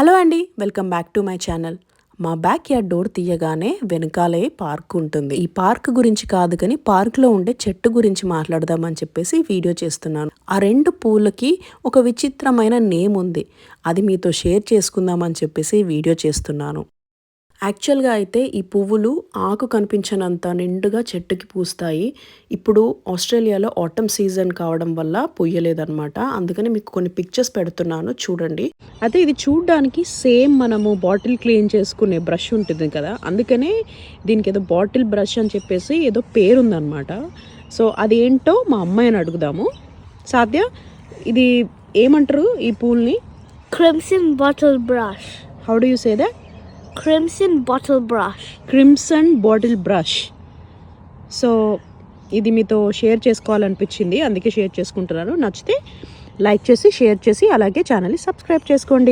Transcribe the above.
Hello అండి welcome back to my channel. మా back yard door తీయగానే వెనకాలే పార్క్ ఉంటుంది. ఈ పార్క్ గురించి కాదు కానీ పార్క్లో ఉండే చెట్టు గురించి మాట్లాడదామని చెప్పేసి వీడియో చేస్తున్నాను. ఆ రెండు పూలకి ఒక విచిత్రమైన నేమ్ ఉంది. అది మీతో షేర్ చేసుకుందామని చెప్పేసి వీడియో చేస్తున్నాను. యాక్చువల్గా అయితే ఈ పువ్వులు ఆకు కనిపించనంత నిండుగా చెట్టుకి పూస్తాయి. ఇప్పుడు ఆస్ట్రేలియాలో ఆటమ్ సీజన్ కావడం వల్ల పొయ్యలేదన్నమాట అందుకని మీకు కొన్ని పిక్చర్స్ పెడుతున్నాను చూడండి. అయితే ఇది చూడడానికి సేమ్ మనము బాటిల్ క్లీన్ చేసుకునే బ్రష్ ఉంటుంది కదా. అందుకనే దీనికి ఏదో బాటిల్ బ్రష్ అని చెప్పేసి ఏదో పేరుందనమాట సో అది ఏంటో మా అమ్మాయిని అడుగుదాము. సాధ్య ఇది ఏమంటారు ఈ పూల్ని? Crimson bottle brush. How do you say that crimson bottle brush crimson bottle brush so ఇది మీతో షేర్ చేసుకోవాలనిపించింది. అందుకే షేర్ చేసుకుంటున్నాను. నచ్చితే లైక్ చేసి షేర్ చేసి అలాగే ఛానల్ని సబ్స్క్రైబ్ చేసుకోండి.